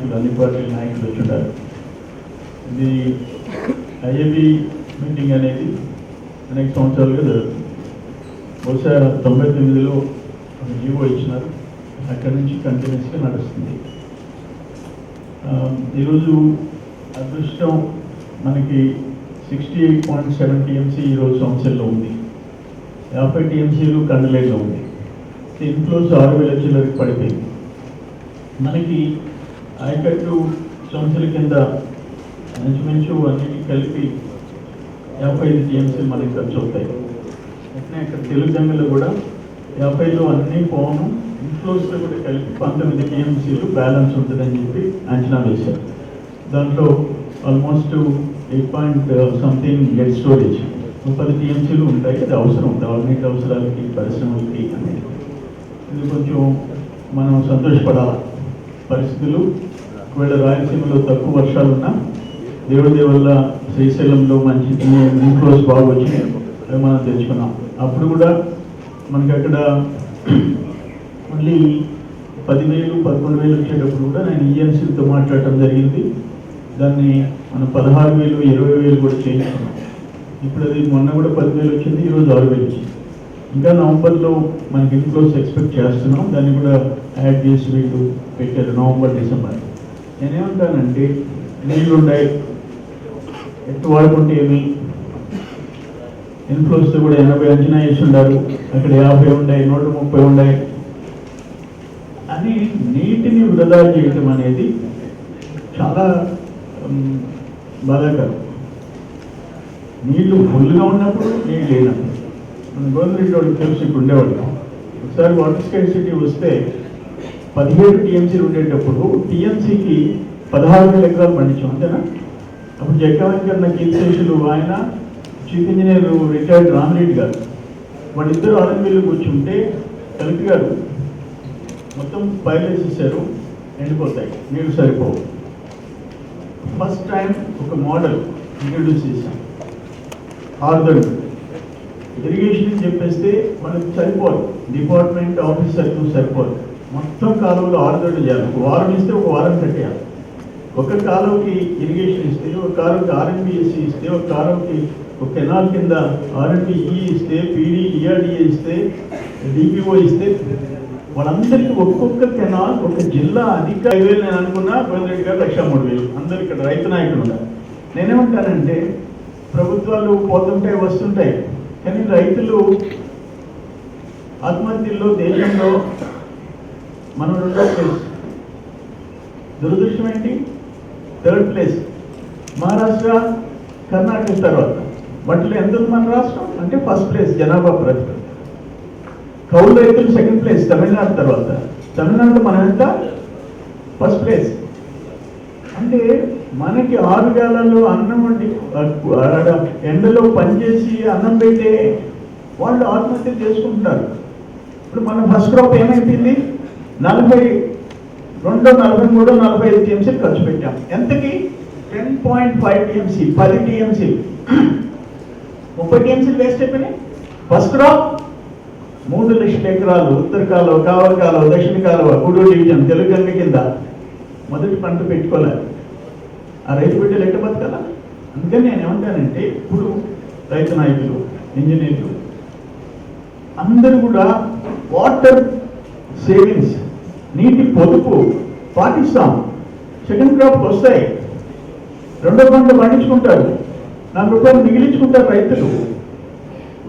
నాయకులు అన్ని పార్టీల నాయకులు వచ్చుంటారు. ఇది ఐఏబి మీటింగ్ అనేది అనేక సంవత్సరాలుగా జరుగుతుంది. బహుశా తొంభై తొమ్మిదిలో ఒక జీవో ఇచ్చినారు. అక్కడి నుంచి కంటిన్యూస్గా నడుస్తుంది. ఈరోజు అదృష్టం మనకి sixty eight point seven TMC ఈరోజు సంవత్సరంలో ఉంది. యాభై టీఎంసీలు కండలేలో ఉంది. ఇన్ఫ్లోస్ ఆరు వేల చిల్లరికి పడిపోయింది. మనకి ఆయకట్టు సంవత్సరాల కింద ఇంచుమించు అన్నిటి కలిపి యాభై ఐదు టీఎంసీలు మనకి ఖర్చు అవుతాయి. అట్నే అక్కడ తెలుగు గంగలో కూడా యాభైలో అన్ని పోను ఇన్ఫ్లోస్లో కూడా కలిపి పంతొమ్మిది టీఎంసీలు బ్యాలెన్స్ ఉంటుందని చెప్పి అంచనా వేశారు. దాంట్లో almost eight point something get storage ముప్పై టీఎంసీలు ఉంటాయి. అది అవసరం గవర్నమెంట్ అవసరాలకి పరిశ్రమలకి అనేది ఇది కొంచెం మనం సంతోషపడాలి? పరిస్థితులు ఒకవేళ రాయలసీమలో తక్కువ వర్షాలున్నా దేవుడి దేవుళ్ళ శ్రీశైలంలో మంచి ఇన్ఫ్లోస్ బాగా వచ్చినాయి అవి మనం తెచ్చుకున్నాం అప్పుడు కూడా మనకి అక్కడ మళ్ళీ పదివేలు పదకొండు వేలు వచ్చేటప్పుడు కూడా నేను ఈఎన్సీలతో మాట్లాడటం జరిగింది. దాన్ని మనం పదహారు వేలు ఇరవై వేలు కూడా చేయించుకున్నాం. ఇప్పుడు అది మొన్న కూడా పదివేలు వచ్చింది ఈరోజు ఆరు వేలు వచ్చింది. ఇంకా నవంబర్లో మనకి ఇన్ఫ్లోస్ ఎక్స్పెక్ట్ చేస్తున్నాం. దాన్ని కూడా యాడ్ చేసి వీళ్ళు పెట్టారు నవంబర్ డిసెంబర్. నేనేమంటానంటే నీళ్ళు ఉన్నాయి ఎత్తు వాడుకుంటే ఏమి? ఇన్ఫ్లోస్తో కూడా ఎనభై అంచనా వేసి ఉండారు అక్కడ యాభై ఉన్నాయి నూట ముప్పై ఉన్నాయి అని నీటిని వృధా చేయటం అనేది చాలా బాధాకరం. నీళ్ళు ఫుల్గా ఉన్నప్పుడు నీళ్ళు లేనప్పుడు. మన గవర్నమెంట్ వాళ్ళకి తెలిసి ఉండేవాళ్ళం ఒకసారి వాటర్ స్కైసిటీ వస్తే పదిహేడు టీఎంసీలు ఉండేటప్పుడు టీఎంసీకి పదహారు వేల ఎకరాలు పండించాం అంతేనా? అప్పుడు జగ్గవెంకన్న కీర్తిశేషులు ఆయన చీఫ్ ఇంజనీర్ రిటైర్డ్ రామిరెడ్డి గారు. వాళ్ళిద్దరు ఆరంభిల్లు కూర్చుంటే కలెక్టర్ గారు మొత్తం బయలుదేసేసారు ఎండిపోతాయి నీళ్ళు సరిపోవు. ఫస్ట్ టైం ఒక మోడల్ ఇంట్రడ్యూస్ చేశాం. ఆర్దర్ ఇరిగేషన్ చెప్పేస్తే మనకు సరిపోదు డిపార్ట్మెంట్ ఆఫీసర్కు సరిపోదు. మొత్తం కాలువలో ఆరుదొడ్డు చేయాలి. ఒక వారం ఇస్తే ఒక వారం కట్టేయాలి. ఒక కాలువకి ఇరిగేషన్ ఇస్తే ఒక కాలువకి ఆర్ఎన్బిఎస్సి ఇస్తే ఒక కాలువకి ఒక కెనాల్ కింద ఆర్ఎన్బిఈ ఇస్తే పీడీ ఈఆర్డిఏ ఇస్తే డిపిఓ ఇస్తే వాళ్ళందరికీ ఒక్కొక్క కెనాల్ ఒక జిల్లా అధిక ఐదు వేలు నేను అనుకున్నా గోవిందరెడ్డి గారు లక్ష మూడు వేలు. అందరు ఇక్కడ రైతు నాయకులు ఉన్నారు. నేనేమంటానంటే ప్రభుత్వాలు పోతుంటాయి వస్తుంటాయి. కానీ రైతులు ఆత్మహత్యల్లో దేశంలో మనం రెండో ప్లేస్ దురదృష్టం ఏంటి? థర్డ్ ప్లేస్ మహారాష్ట్ర కర్ణాటక తర్వాత. వాటిలో ఎంత ఉంది మన రాష్ట్రం? అంటే ఫస్ట్ ప్లేస్ జనాభా ప్రజలు కౌలు రైతులు సెకండ్ ప్లేస్ తమిళనాడు తర్వాత. తమిళనాడు మనం ఎంత? ఫస్ట్ ప్లేస్ అంటే మనకి ఆరు వేలలో అన్నం వండి ఎండలో పనిచేసి అన్నం పెట్టే వాళ్ళు ఆత్మహత్య చేసుకుంటున్నారు. ఇప్పుడు మన ఫస్ట్ క్రాప్ ఏమైపోయింది? నలభై రెండు నలభై మూడు నలభై ఐదు టీఎంసీలు ఖర్చు పెట్టాం. ఎంతకి? టెన్ పాయింట్ ఫైవ్ టీఎంసీ పది టీఎంసీలు ముప్పై టీఎంసీలు వేస్ట్ అయిపోయినాయి. ఫస్ట్ క్రాప్ మూడు లక్షల ఎకరాలు ఉత్తర కాలువ కావలి కాలువ దక్షిణ కాలువ గుడూరు డివిజన్ తెలుగు గంగ కింద మొదటి పంట పెట్టుకోలేదు ఆ రైతు బిడ్డలు ఎట్ట బతకాలా? అందుకని నేను ఏమంటానంటే ఇప్పుడు రైతు నాయకులు ఇంజనీర్లు అందరూ కూడా వాటర్ సేవింగ్స్ నీటి పొదుపు పాటిస్తాం సెకండ్ క్రాప్ వస్తాయి రెండో పంట పండించుకుంటారు. నాలుగు రూపాయలు మిగిలించుకుంటారు రైతులు.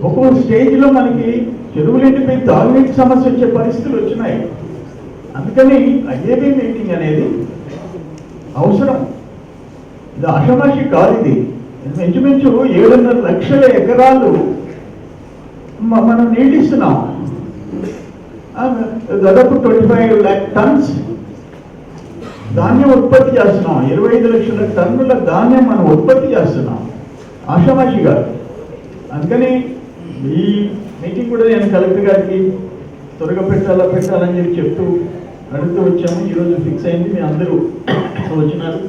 ఒక్కొక్క స్టేజ్లో మనకి చెరువులు ఎండిపోయి తాగునీటి సమస్య వచ్చే పరిస్థితులు వచ్చినాయి. అందుకని ఐఏబీ మీటింగ్ అనేది అవసరం. ఇది ఆషమాషి కాదు ఇది. ఇది ఇంచుమించు ఏడున్నర లక్షల ఎకరాలు మనం నీటిస్తున్నాం. దాదాపు ట్వంటీ ఫైవ్ ల్యాక్ టన్స్ ధాన్యం ఉత్పత్తి చేస్తున్నాం. ఇరవై ఐదు లక్షల టన్నుల ధాన్యం మనం ఉత్పత్తి చేస్తున్నాం. ఆషామాషి గారు అందుకని ఈ మీటింగ్ కూడా నేను కలెక్టర్ గారికి త్వరగా పెట్టాలా పెట్టాలని చెప్పి చెప్తూ అడుగుతూ వచ్చాము. ఈరోజు ఫిక్స్ అయింది. మీ అందరూ వచ్చినారు.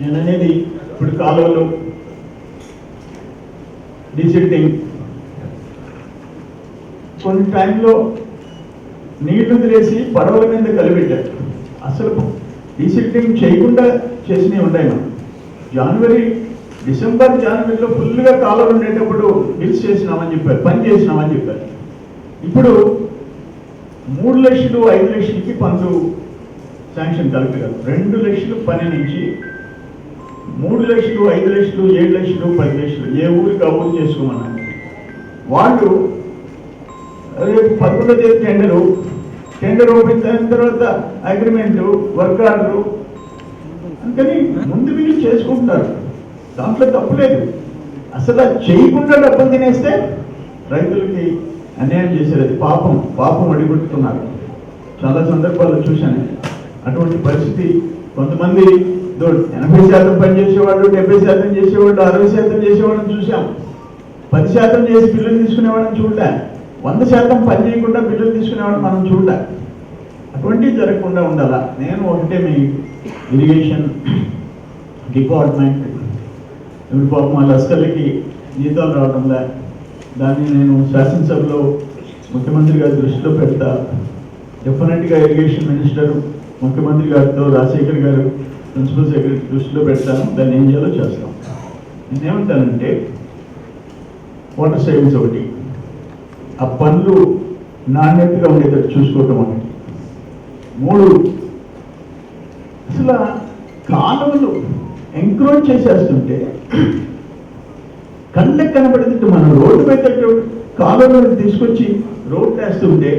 నేను అనేది ఇప్పుడు కాలువలు డిసిల్టింగ్ కొన్ని టైంలో నీళ్ళు వదిలేసి పడవల మీద కలిపెట్టారు. అసలు డీసిల్టింగ్ చేయకుండా చేసినవి ఉన్నాయి మనం. జనవరి డిసెంబర్ జనవరిలో ఫుల్గా కాలం ఉండేటప్పుడు హిల్స్ చేసినామని చెప్పారు పని చేసినామని చెప్పారు. ఇప్పుడు మూడు లక్షలు ఐదు లక్షలకి పనులు శాంక్షన్ కలెక్టర్ రెండు లక్షలు పని నుంచి మూడు లక్షలు ఐదు లక్షలు ఏడు లక్షలు పది లక్షలు ఏ ఊరికి ఆ ఊరు చేసుకోమన్నారు. వాళ్ళు రేపు పదకొండో తేదీ టెండరు. టెండర్ ఓపెన్ అయిన తర్వాత అగ్రిమెంట్ వర్క్ ఆర్డరు. అందుకని ముందు వీళ్ళు చేసుకుంటున్నారు. దాంట్లో తప్పులేదు అసలు చేయకుండా డబ్బులు తినేస్తే రైతులకి అన్యాయం చేశారు అది పాపం. పాపం అడిగొట్టుతున్నారు చాలా సందర్భాల్లో చూశాను. అటువంటి పరిస్థితి కొంతమంది ఎనభై శాతం పని డెబ్బై శాతం చేసేవాళ్ళు అరవై శాతం చేసేవాళ్ళని చూసాం పది శాతం చేసి పిల్లలు తీసుకునేవాళ్ళని చూడలే. వంద శాతం పని చేయకుండా బిల్లులు తీసుకునేవాడు మనం చూడాలి అటువంటివి జరగకుండా ఉండాలా? నేను ఒకటే మీ ఇరిగేషన్ డిపార్ట్మెంట్ ఇప్పుడు పాపం మా లస్కర్లకి జీతాలు రావడంలా దాన్ని నేను శాసనసభలో ముఖ్యమంత్రి గారి దృష్టిలో పెడతా. డెఫినెట్గా ఇరిగేషన్ మినిస్టర్ ముఖ్యమంత్రి గారితో రాజశేఖర్ గారు ప్రిన్సిపల్ సెక్రటరీ దృష్టిలో పెడతాను. దాన్ని ఏం చేయాలో చేస్తాం. నేనేమంటానంటే వాటర్ సేవింగ్స్ ఒకటి. ఆ పనులు నాణ్యతగా ఉండేటట్టు చూసుకోవటం అనేది మూడు. అసలు కాలువలు ఎంక్రోచ్ చేసేస్తుంటే కళ్ళకి కనబడేటట్టు మనం రోడ్డు పెట్టేట్టు కాలువలను తీసుకొచ్చి రోడ్ వేస్తుంటే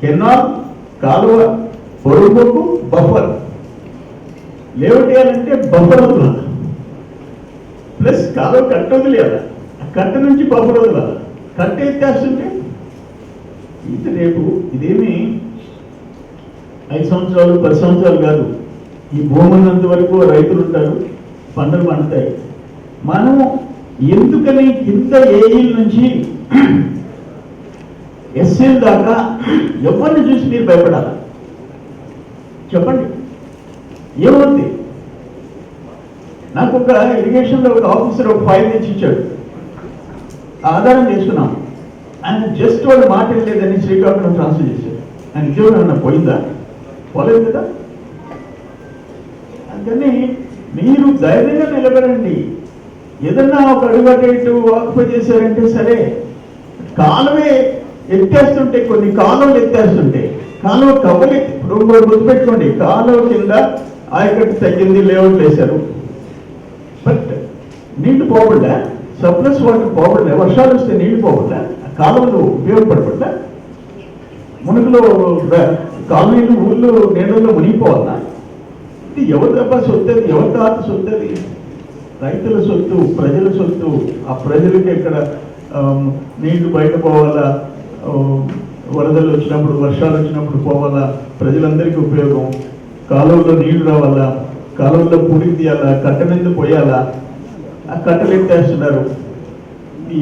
కెనాల్ కాలువ పొరుగుకు బఫర్. లేఅవుట్ చేయాలంటే బఫర్ వదలాలి ప్లస్ కాలువ కట్ట వదిలేయాలి ఆ కట్ట నుంచి బఫర్ వదలాలి కట్ట ఎత్తేస్తుంటే ఇది రేపు ఇదేమి ఐదు సంవత్సరాలు పది సంవత్సరాలు కాదు. ఈ భూములంత వరకు రైతులు ఉంటారు పంటలు పండుతాయి. మనం ఎందుకని ఇంత ఏఈల నుంచి ఎస్ఎల్ దాకా ఎవరిని చూసి మీరు భయపడాలి? చెప్పండి. ఏమవుతుంది నాకు ఒక ఇరిగేషన్లో ఒక ఆఫీసర్ ఒక ఫైల్ తెచ్చి ఇచ్చాడు ఆధారం చేసుకున్నాం ఆయన జస్ట్ వాళ్ళు మాట లేదని శ్రీకాకుళం ట్రాన్స్ఫర్ చేశారు. ఆయన ఉద్యోగం ఏమన్నా పోయిందా? పోలేదు కదా? అందుకని మీరు ధైర్యంగా నిలబడండి. ఏదన్నా ఒక అడుగు అటు ఇటు ఆక్యుపై చేశారంటే సరే కాలువే ఎత్తేస్తుంటే కొన్ని కాలువలు ఎత్తేస్తుంటే కాలువ కవ్వలు ఎత్తి- ఇప్పుడు గుర్తుపెట్టుకోండి కాలువ కింద ఆయకట్టు తగ్గింది లేఅవుట్ వేశారు. బట్ నీళ్ళు పోకుండా సప్లస్ వాటర్ పోవట్లే వర్షాలు వస్తే నీళ్ళు పోవట్లే కాలంలో ఉపయోగపడబట్లే మునుగులో కాలనీలు ఊళ్ళో నీళ్ళలో మునిగిపోవాలా? ఇది ఎవరి తప్ప సొత్తు ఎవరి తాత సొత్తు రైతుల సొత్తు ప్రజల సొత్తు ఆ ప్రజలకి ఎక్కడ నీళ్ళు బయట పోవాలా? వరదలు వచ్చినప్పుడు వర్షాలు వచ్చినప్పుడు పోవాలా? ప్రజలందరికీ ఉపయోగం. కాలువలో నీళ్ళు రావాలా? కాలువలో పూడి తీయాలా? కట్ట మీద పోయాలా? ఆ కట్టలు ఎత్తేస్తున్నారు ఈ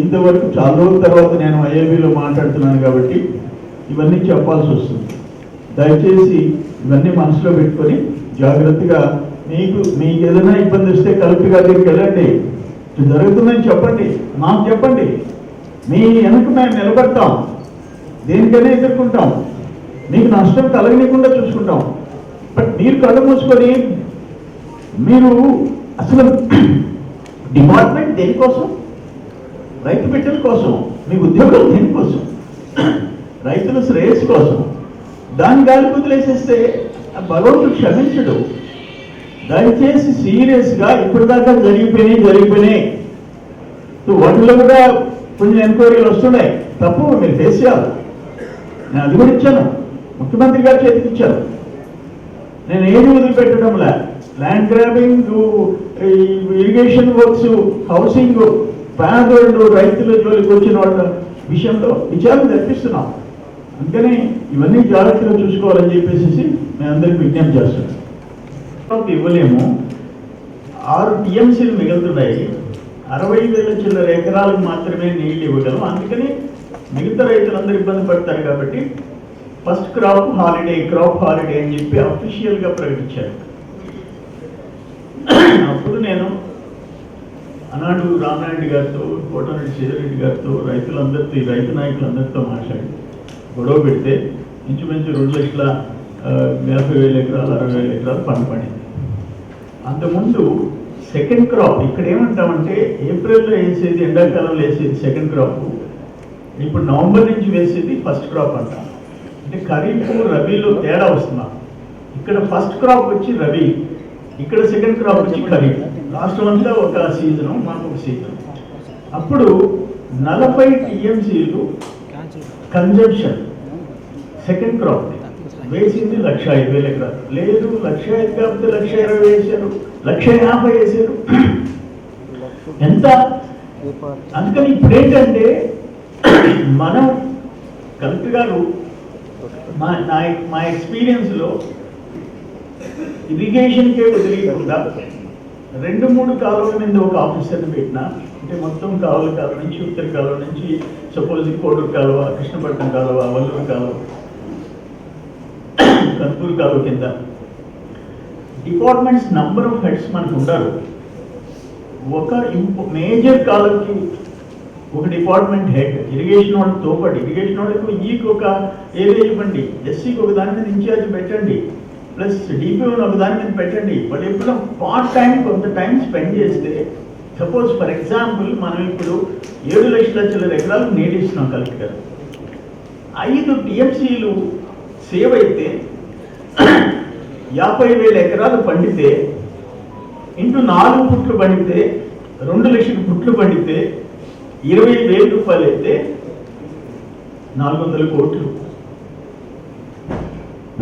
ఇంతవరకు చాలా రోజుల తర్వాత నేను ఐఏబీలో మాట్లాడుతున్నాను కాబట్టి ఇవన్నీ చెప్పాల్సి వస్తుంది. దయచేసి ఇవన్నీ మనసులో పెట్టుకొని జాగ్రత్తగా మీకు మీకు ఏదైనా ఇబ్బంది వస్తే కలెక్టర్ గారి దగ్గరికి వెళ్ళండి. జరుగుతుందని చెప్పండి. మాకు చెప్పండి. మీ వెనక మేము నిలబడతాం. దేనికైనా ఎదుర్కొంటాం. మీకు నష్టం కలగనీయకుండా చూసుకుంటాం. బట్ మీరు కళ్ళు మూసుకొని మీరు అసలు డిపార్ట్మెంట్ దేనికోసం? రైతు బిడ్డల కోసం మీ ఉద్యోగం దేనికోసం? రైతుల శ్రేయస్సు కోసం. దాని గాలి వదిలేసేస్తే ఆ భగవంతుడు క్షమించడు. దయచేసి సీరియస్గా ఇప్పటిదాకా జరిగిపోయినాయి జరిగిపోయినాయి. వాటిలో కూడా కొంచెం ఎంక్వైరీలు వస్తున్నాయి. తప్పు మీరు ఫేస్ చేయాలి. నేను అది కూడా ఇచ్చాను. ముఖ్యమంత్రి గారు చేతికి ఇచ్చాను. నేను ఏది వదిలిపెట్టడంలా. Land grabbing irrigation works housing పేదోళ్ళు రైతుల జోలికి వచ్చిన వాళ్ళ విషయంలో విచారణ తెప్పిస్తున్నాం అందుకని ఇవన్నీ జాగ్రత్తగా చూసుకోవాలని చెప్పేసి మేము అందరికి విజ్ఞప్తి చేస్తున్నాం. ఇవ్వలేము. ఆరు టీఎంసీలు మిగులుతున్నాయి. అరవై వేల చిల్లర ఎకరాలకు మాత్రమే నీళ్ళు ఇవ్వగలం. అందుకని మిగతా రైతులందరూ ఇబ్బంది పడతారు కాబట్టి first crop holiday crop holiday అని చెప్పి అఫీషియల్గా ప్రకటించారు. ఎప్పుడు నేను ఆనాడు రామనాయుడు గారితో కోటరెడ్డి శ్రీధరెడ్డి గారితో రైతులందరితో ఈ రైతు నాయకులందరితో మాట్లాడి గొడవ పెడితే ఇంచుమించు రెండు లక్షల యాభై వేల ఎకరాలు అరవై వేల ఎకరాలు పంట పండింది. అంతకుముందు సెకండ్ క్రాప్ ఇక్కడ ఏమంటామంటే ఏప్రిల్లో వేసేది ఎండాకాలంలో వేసేది సెకండ్ క్రాప్. ఇప్పుడు నవంబర్ నుంచి వేసేది ఫస్ట్ క్రాప్ అంటాం. అంటే ఖరీఫ్ రబీలో తేడా వస్తున్నా. ఇక్కడ ఫస్ట్ క్రాప్ వచ్చి రబీ. ఇక్కడ సెకండ్ క్రాప్ వచ్చి ఖరీఫ్ రాష్ట్రం అంతా ఒక సీజన్ మనకు ఒక సీజన్ అప్పుడు నలభై టీఎంసీలు కన్జంప్షన్ సెకండ్ క్రాప్ వేసింది లక్ష ఐదు వేల ఎకరాలు లేదు లక్ష ఐదు కాకపోతే లక్ష ఇరవై వేసారు. లక్ష యాభై వేసారు. ఎంత? అందుకని ఇప్పుడు ఏంటంటే మనం కలెక్టర్ గారు మా నా మా ఎక్స్పీరియన్స్లో ఇరిగేషన్కే వదిలేయకుండా రెండు మూడు కాలువల మీద ఒక ఆఫీసర్ని పెట్టిన అంటే మొత్తం కాలువ కాలువ నుంచి ఉత్తర కాలువ నుంచి సపోజ్ కోడూరు కాలువ కృష్ణపట్నం కాలువ వల్లూరు కాలువ కర్పూర్ కాలువ కింద. డిపార్ట్మెంట్స్ నంబర్ ఆఫ్ హెడ్స్ మనకు ఉండరు ఒక మేజర్ కాలంకి ఒక డిపార్ట్మెంట్ హెడ్ ఇరిగేషన్ వాళ్ళతో పాటు ఇరిగేషన్ వాళ్ళకి ఈకి ఒక ఏరియా ఇవ్వండి ఎస్సీకి ఒక దాని మీద ఇన్ఛార్జ్ పెట్టండి. ప్లస్ డిపిఓని ఒక దాని మీద పెట్టండి. వాళ్ళు ఎప్పుడు పార్ట్ టైం కొంత టైం స్పెండ్ చేస్తే సపోజ్ ఫర్ ఎగ్జాంపుల్ మనం ఇప్పుడు ఏడు లక్షల చిల్లర ఎకరాలు నీటి కలెక్టర్ ఐదు టిఎంసీలు సేవ్ అయితే యాభై వేల ఎకరాలు పండితే ఇంటూ నాలుగు పుట్లు పండితే రెండు లక్షల పుట్లు పండితే ఇరవై వేల రూపాయలు అయితే నాలుగు వందల కోట్లు.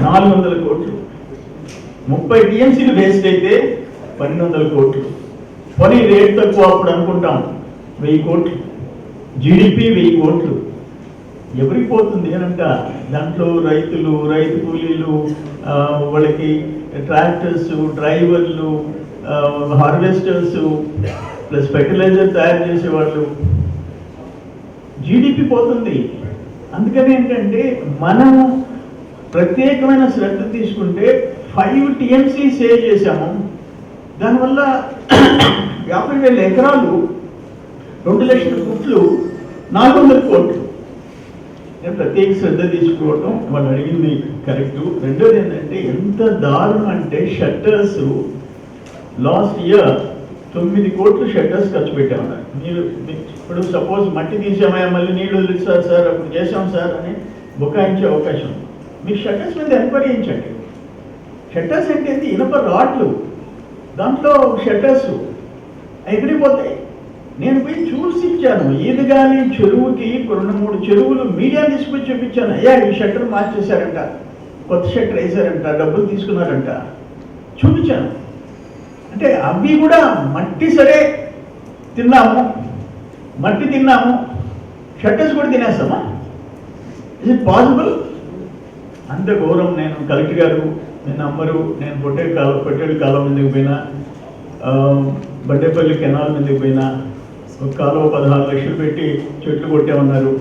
నాలుగు వందల కోట్లు. ముప్పై టీఎంసీలు వేస్ట్ అయితే పన్నెండు వందల కోట్లు. పని రేట్ తక్కువ అప్పుడు అనుకుంటాం. వెయ్యి కోట్లు. జీడిపి వెయ్యి కోట్లు. ఎవరికి పోతుంది అనంట దాంట్లో రైతులు రైతు కూలీలు వాళ్ళకి ట్రాక్టర్స్ డ్రైవర్లు హార్వెస్టర్స్ ప్లస్ ఫెర్టిలైజర్ తయారు చేసేవాళ్ళు. జీడిపి పోతుంది. అందుకని ఏంటంటే మనము ప్రత్యేకమైన శ్రద్ధ తీసుకుంటే ఫైవ్ టీఎంసీ సేవ్ చేశాము. దానివల్ల యాభై వేల ఎకరాలు రెండు లక్షల కోట్లు నాలుగు వందల కోట్లు. నేను ప్రత్యేక శ్రద్ధ తీసుకోవటం వాళ్ళు అడిగింది కరెక్ట్. రెండోది ఏంటంటే ఎంత దారుణం అంటే షట్టర్స్ లాస్ట్ ఇయర్ తొమ్మిది కోట్లు షట్టర్స్ ఖర్చు పెట్టామన్నారు మీరు ఇప్పుడు సపోజ్ మట్టి తీసామా మళ్ళీ నీళ్ళు వదిలిస్తారు సార్ అప్పుడు చేసాం సార్ అని బుకాయించే అవకాశం మీ మీరు షట్టర్స్ మీద ఎంక్వైరీ చేయించండి షట్టర్స్ అంటే ఇనప రాడ్లు. దాంట్లో షట్టర్స్ ఎగిరిపోతాయి. నేను పోయి చూసి ఇచ్చాను. ఈదుగాలి చెరువుకి రెండు మూడు చెరువులు మీడియా తీసుకొచ్చి చూపించాను. అయ్యా ఈ షట్టర్ మార్చేశారంట. కొత్త షట్టర్ వేశారంట. డబ్బులు తీసుకున్నారంట. చూపించాను. అంటే అవి కూడా మట్టి సరే. తిన్నాము. మట్టి తిన్నాము. షట్టర్స్ కూడా తినేస్తామా? ఇట్ పాసిబుల్ అంత గౌరవం నేను కలెక్టర్ గారు నేను నంబరు నేను పొట్టే కాలం పొట్టేడు కాలం మీదకి పోయినా? బడ్డేపల్లి కెనాల్ మీదకి పోయినా? ఒక కాలువ పదహారు లక్షలు పెట్టి చెట్లు కొట్టామన్నారు.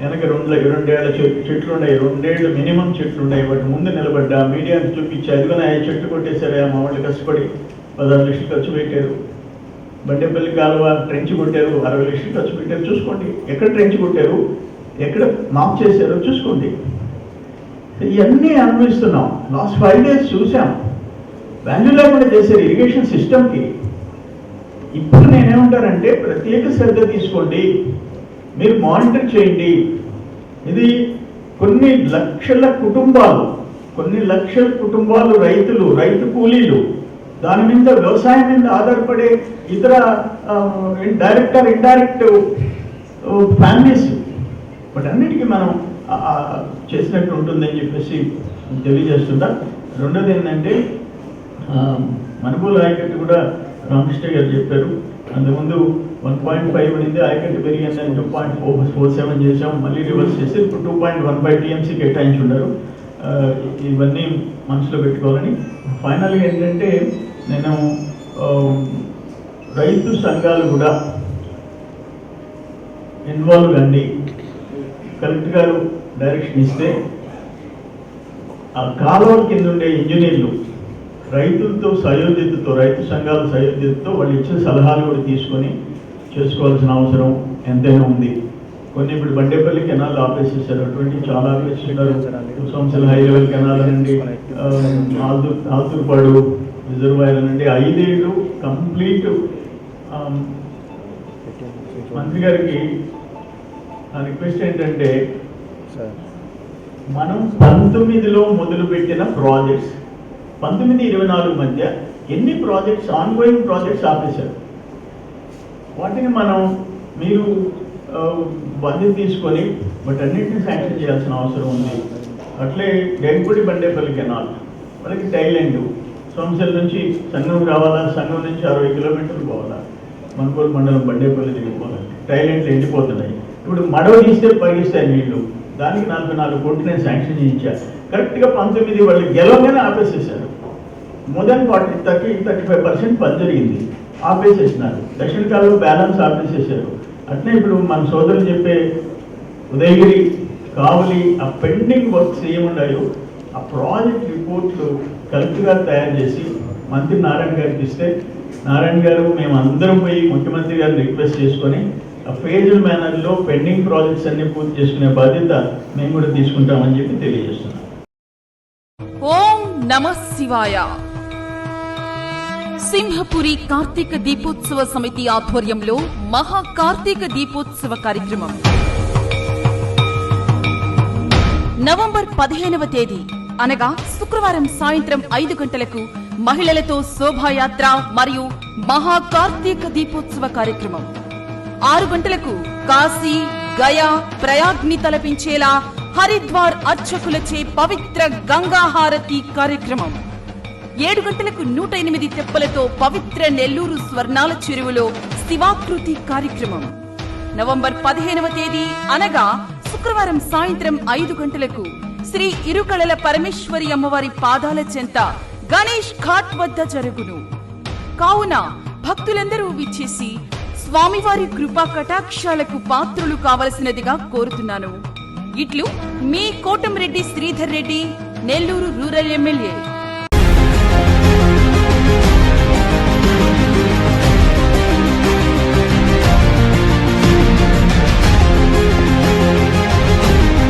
వెనక రెండు రెండేళ్ళ చెట్లు ఉన్నాయి రెండేళ్ళు మినిమం చెట్లు ఉన్నాయి వాటి ముందు నిలబడ్డా మీడియాకి చూపించి. అదిగోనే ఆయన చెట్లు కొట్టేశారు? మా వాళ్ళు కష్టపడి పదహారు లక్షలు ఖర్చు పెట్టారు. బండేపల్లి కాలువ ట్రెంచ్ కొట్టారు. అరవై లక్షలు ఖర్చు పెట్టారు. చూసుకోండి. ఎక్కడ ట్రెంచ్ కొట్టారు? ఎక్కడ మాప్ చేశారో చూసుకోండి. ఇవన్నీ అనుభవిస్తున్నాం. లాస్ట్ ఫైవ్ డేస్ చూసాం వాల్యూ లేకుండా చేసే ఇరిగేషన్ సిస్టమ్కి ఇప్పుడు నేనేమంటానంటే ప్రత్యేక శ్రద్ధ తీసుకోండి. మీరు మానిటర్ చేయండి. ఇది కొన్ని లక్షల కుటుంబాలు కొన్ని లక్షల కుటుంబాలు రైతులు రైతు కూలీలు దాని మీద వ్యవసాయం మీద ఆధారపడే ఇతర డైరెక్ట్ ఆర్ ఇండైరెక్ట్ ఫ్యామిలీస్ వాటన్నిటికీ మనం చేసినట్టు ఉంటుందని చెప్పేసి తెలియజేస్తున్నా రెండోది ఏంటంటే ఆ, ఆయకట్టు కూడా రామకృష్ణ గారు చెప్పారు. అంతకుముందు వన్ పాయింట్ ఫైవ్ ఉంది ఆయకట్టు పెరిగిందని two point four four seven చేసాం మళ్ళీ రివర్స్ చేసి ఇప్పుడు two point one five TMC కేటాయించి ఉన్నారు ఇవన్నీ మనసులో పెట్టుకోవాలని. ఫైనల్గా ఏంటంటే నేను రైతు సంఘాలు కూడా ఇన్వాల్వ్ కండి కలెక్టర్ గారు డైరెక్షన్ ఇస్తే ఆ కాలువల కింద ఉండే ఇంజనీర్లు రైతులతో సయోధ్యతతో రైతు సంఘాల సయోధ్యతతో వాళ్ళు ఇచ్చిన సలహాలు కూడా తీసుకొని చేసుకోవాల్సిన అవసరం ఎంతైనా ఉంది. కొన్ని ఇప్పుడు బండేపల్లి కెనాల్ ఆపేసేసారు. అటువంటి చాలా ఆపేస్తున్నారు సోమశల హై లెవెల్ కెనాల్ నుండి ఆల్తూర్ ఆల్తూర్పాడు రిజర్వాయర్ నుండి ఐదేళ్ళు కంప్లీట్ మంత్రి గారికి నా రిక్వెస్ట్ ఏంటంటే మనం పంతొమ్మిదిలో మొదలుపెట్టిన ప్రాజెక్ట్స్ పంతొమ్మిది ఇరవై నాలుగు మధ్య ఎన్ని ప్రాజెక్ట్స్ ఆన్ గోయింగ్ ప్రాజెక్ట్స్ ఆపేశారు? వాటిని మనం మీరు బాధ్యత తీసుకొని బట్ అన్నింటినీ శాంక్షన్ చేయాల్సిన అవసరం ఉంది. అట్లే డెంగుడి బండేపల్లి కెనాల్ వాళ్ళకి టైలెండ్ సోమశల్ నుంచి సంగం రావాలా సంగం నుంచి అరవై కిలోమీటర్లు పోవాలా? మనుగోలు మండలం బండేపల్లి దిగిపోవాలి టైలెంట్లు ఎండిపోతున్నాయి. ఇప్పుడు మడవ తీస్తే పరిగిస్తాయి వీళ్ళు దానికి నలభై నాలుగు కోట్లు నేను శాంక్షన్ చేయించాను. కరెక్ట్గా పంతొమ్మిది వాళ్ళు గెలవగానే ఆపేసేసారు. More than forty thirty thirty five percent పని జరిగింది. ఆపేసేసినారు. దక్షిణ కాలంలో బ్యాలెన్స్ ఆపేసేసారు. అట్లే ఇప్పుడు మన సోదరులు చెప్పే ఉదయగిరి కావలి ఆ పెండింగ్ వర్క్స్ ఏమున్నాయో ఆ ప్రాజెక్ట్ రిపోర్ట్లు కరెక్ట్గా తయారు చేసి మంత్రి నారాయణ గారికి ఇస్తే నారాయణ గారు మేము అందరం పోయి ముఖ్యమంత్రి గారిని రిక్వెస్ట్ చేసుకొని ఆ మేనర్లో పెండింగ్ ప్రాజెక్ట్స్ అన్ని పూర్తి చేసుకునే బాధ్యత మేము కూడా తీసుకుంటామని చెప్పి తెలియజేస్తున్నాం. ఓం నమ శివాయ. సింహపురి కార్తీక దీపోత్సవ సమితి ఆధ్వర్యంలో మహా కార్తీక దీపోత్సవ కార్యక్రమం. నవంబర్ పదిహేనవ తేదీ అనగా శుక్రవారం సాయంత్రం ఐదు గంటలకు మహిళలతో శోభాయాత్ర మరియు మహా కార్తీక దీపోత్సవ కార్యక్రమం. ఆరు గంటలకు కాశీ గయా ప్రయాగ్ని తలపించేలా హరిద్వార్ అర్చకులచే పవిత్ర గంగాహారతి కార్యక్రమం. ఏడు గంటలకు నూట ఎనిమిది తెప్పలతో పవిత్ర నెల్లూరు స్వర్ణాల చెరువులో శివాకృతి కార్యక్రమం. నవంబర్ పదిహేనవ తేదీ అనగా శుక్రవారం సాయంత్రం ఐదు గంటలకు శ్రీ ఇరుకళల పరమేశ్వరి అమ్మవారి పాదాల చెంత గణేష్ ఘాట్ వద్ద జరుగును. కావున భక్తులందరూ విచ్చేసి స్వామివారి కృపా కటాక్షాలకు పాత్రులు కావలసినదిగా కోరుతున్నాను. ఇట్లు మీ కోటంరెడ్డి శ్రీధర్ రెడ్డి నెల్లూరు రూరల్ ఎమ్మెల్యే.